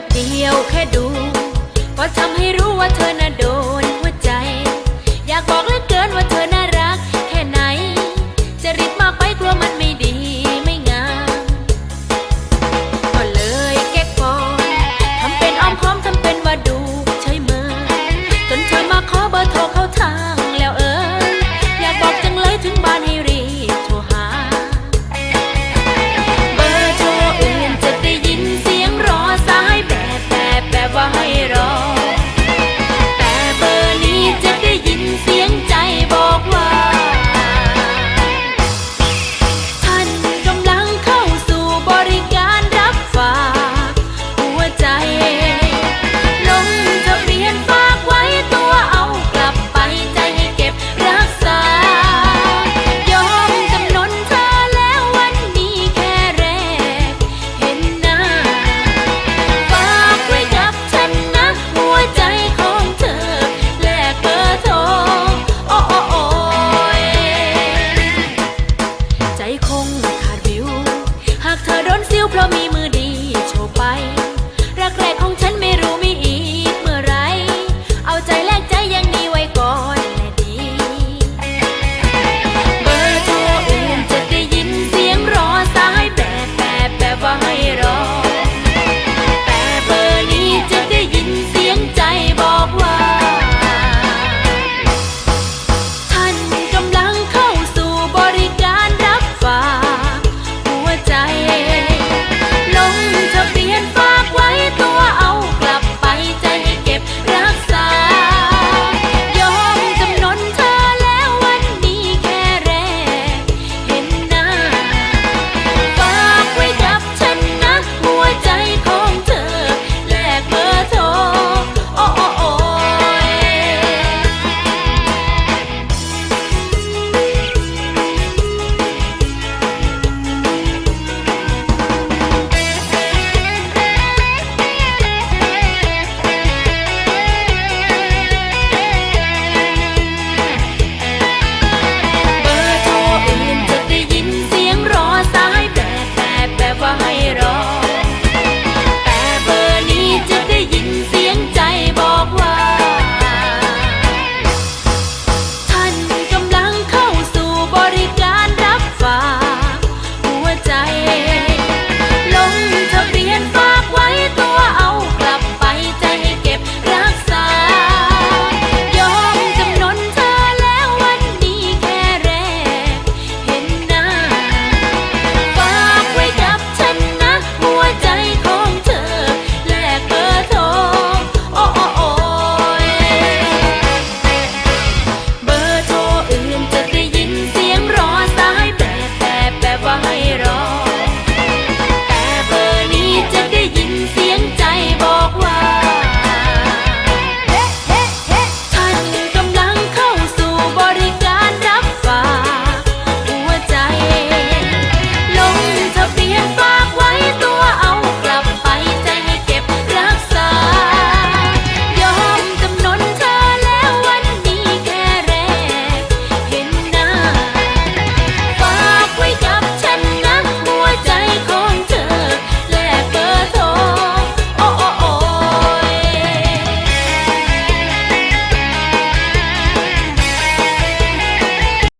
ป๊บเดียวแค่ดู ก็ทำให้รู้ว่าเธอน่ะโดนหัวใจ อยากบอก